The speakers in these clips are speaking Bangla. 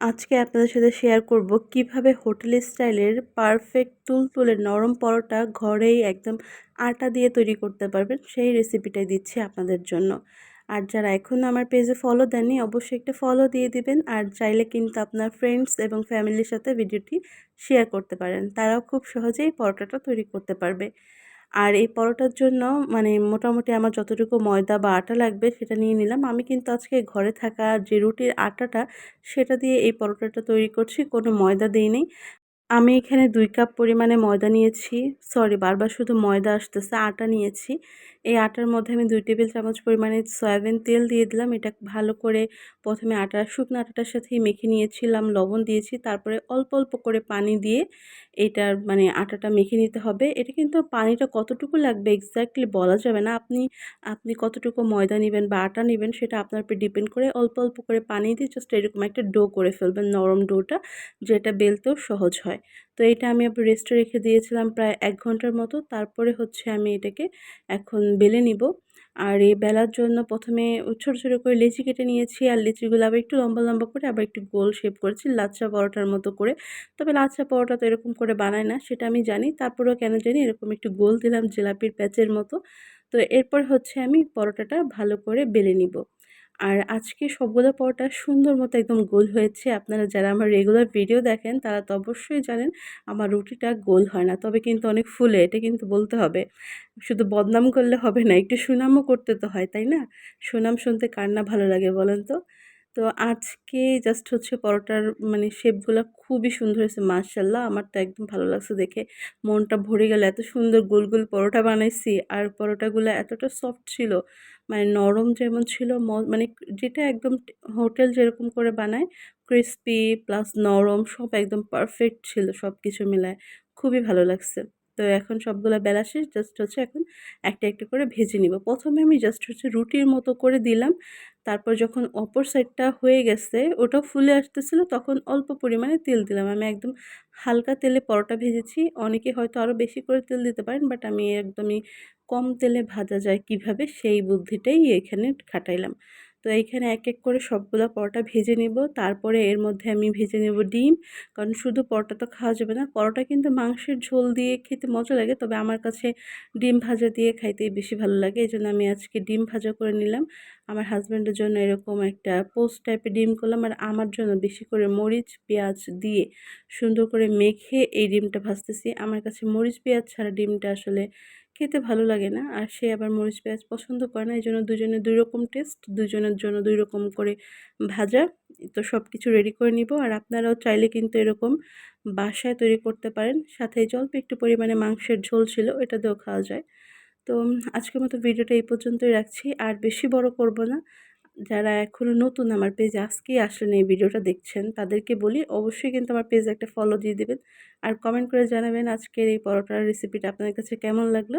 আজকে আপনাদের সাথে শেয়ার করব কীভাবে হোটেল স্টাইলের পারফেক্ট তুলতুলে নরম পরোটা ঘরেই একদম আটা দিয়ে তৈরি করতে পারবেন, সেই রেসিপিটাই দিচ্ছি আপনাদের জন্য। আর যারা এখনও আমার পেজে ফলো দেননি, অবশ্যই একটা ফলো দিয়ে দিবেন। আর চাইলে কিন্তু আপনার ফ্রেন্ডস এবং ফ্যামিলির সাথে ভিডিওটি শেয়ার করতে পারেন। তারাও খুব সহজেই পরোটাটা তৈরি করতে পারবে। আর এই পরোটার জন্য মানে মোটামুটি আমার যতটুকু ময়দা বা আটা লাগবে সেটা নিয়ে নিলাম। আমি কিন্তু আজকে ঘরে থাকা যে রুটির আটাটা সেটা দিয়ে এই পরোটাটা তৈরি করছি, কোনো ময়দা দিইনি আমি এখানে দুই কাপ পরিমাণে ময়দা নিয়েছি, সরি বারবার শুধু ময়দা আসতেছে, আটা নিয়েছি। এই আটার মধ্যে আমি দুই টেবিল চামচ পরিমাণে সয়াবিন তেল দিয়ে দিলাম। এটা ভালো করে প্রথমে আটা শুকনো আটাটার সাথেই মেখে নিয়েছিলাম, লবণ দিয়েছি। তারপরে অল্প অল্প করে পানি দিয়ে এটার মানে আটাটা মেখে নিতে হবে। এটা কিন্তু পানিটা কতটুকু লাগবে এক্স্যাক্টলি বলা যাবে না। আপনি আপনি কতটুকু ময়দা নেবেন বা আটা নেবেন সেটা আপনার উপর ডিপেন্ড করে অল্প অল্প করে পানি দিয়ে জাস্ট এরকম একটা ডো করে ফেলবেন, নরম ডোটা, যেটা বেলতেও সহজ হয়। তো এটা আমি আবার রেস্টে রেখে দিয়েছিলাম প্রায় এক ঘণ্টার মতো। তারপরে হচ্ছে আমি এটাকে এখন বেলে নিব। আর এই বেলার জন্য প্রথমে ছোটো ছোটো করে লিচি কেটে নিয়েছি আর লিচিগুলো আবার একটু লম্বা লম্বা করে আবার একটু গোল শেপ করেছি লাচ্চা পরোটার মতো করে। তবে লাচ্চা পরোটা তো এরকম করে বানায় না, সেটা আমি জানি। তারপরেও কেন জানি এরকম একটু গোল দিলাম জিলাপির প্যাচের মতো। তো এরপর হচ্ছে আমি পরোটাটা ভালো করে বেলে নিব। আর আজকে সবগুলো পরোটা সুন্দর মতো একদম গোল হয়েছে। আপনারা যারা আমার রেগুলার ভিডিও দেখেন, তারা তো অবশ্যই জানেন আমার রুটিটা গোল হয় না। তবে কিন্তু অনেক ফুলে, এটা কিন্তু বলতে হবে। শুধু বদনাম করলে হবে না, একটু সুনামও করতে তো হয়, তাই না? সুনাম শুনতে কার না ভালো লাগে বলেন তো? তো আজকে জাস্ট হচ্ছে পরোটার মানে শেপগুলো খুবই সুন্দর হয়েছে মার্শাল্লাহ আমার তো একদম ভালো লাগছে দেখে। মনটা ভরে গেল, এত সুন্দর গোল গোল পরোটা বানাইছি। আর পরোটাগুলো এতটা সফট ছিল মানে নরম যেমন ছিল মানে যেটা একদম হোটেল যেরকম করে বানায় ক্রিস্পি প্লাস নরম, সব একদম পারফেক্ট ছিল সব কিছু মিলায়। খুবই ভালো লাগছে। তো এখন সবগুলো বেলা শেষ জাস্ট হচ্ছে এখন একটা একটা করে ভেজে নিব। প্রথমে আমি জাস্ট হচ্ছে রুটির মতো করে দিলাম। তারপর যখন অপর সাইডটা হয়ে গেছে, ওটা ফুলে আসতেছিল, তখন অল্প পরিমাণে তেল দিলাম। আমি একদম হালকা তেলে পরোটা ভেজেছি। অনেকে হয়তো আরও বেশি করে তেল দিতে পারেন বাট আমি একদমই কম তেলে ভাজা যায় কীভাবে, সেই বুদ্ধিটাই এখানে খাটাইলাম। তো এইখানে এক এক করে সবগুলো পরোটা ভেজে নেব। তারপরে এর মধ্যে আমি ভেজে নেব ডিম। কারণ শুধু পরোটা তো খাওয়া যাবে না। পরোটা কিন্তু মাংসের ঝোল দিয়ে খেতে মজা লাগে, তবে আমার কাছে ডিম ভাজা দিয়ে খাইতেই বেশি ভালো লাগে। এই জন্য আমি আজকে ডিম ভাজা করে নিলাম। আমার হাজব্যান্ডের জন্য এরকম একটা পোস্ট টাইপের ডিম করলাম। আর আমার জন্য বেশি করে মরিচ, পেঁয়াজ দিয়ে সুন্দর করে মেখে এই ডিমটা ভাজতেছি। আমার কাছে মরিচ, পেঁয়াজ ছাড়া ডিমটা আসলে খেতে ভালো লাগে না। আর সে আবার মরিচ পেঁয়াজ পছন্দ করে না। এই জন্য দুজনে দুই রকম টেস্ট দুজনের জন্য দুই রকম করে ভাজা। তো সব কিছু রেডি করে নিব। আর আপনারাও চাইলে কিন্তু এরকম বাসায় তৈরি করতে পারেন। সাথে জল্প একটু পরিমাণে মাংসের ঝোল ছিল এটা দিয়েও খাওয়া যায়। তো আজকের মতো ভিডিওটা এই পর্যন্তই রাখছি। আর বেশি বড় করব না। যারা এখনও নতুন আমার পেজে আজকেই আসলেন এই ভিডিওটা দেখছেন, তাদেরকে বলি অবশ্যই কিন্তু আমার পেজে একটা ফলো দিয়ে দেবেন। আর কমেন্ট করে জানাবেন আজকের এই পরোটার রেসিপিটা আপনাদের কাছে কেমন লাগল।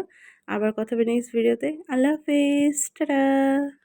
আবার কথা হবে নেক্সট ভিডিওতে আল্লাহ হাফেজ। টাটা।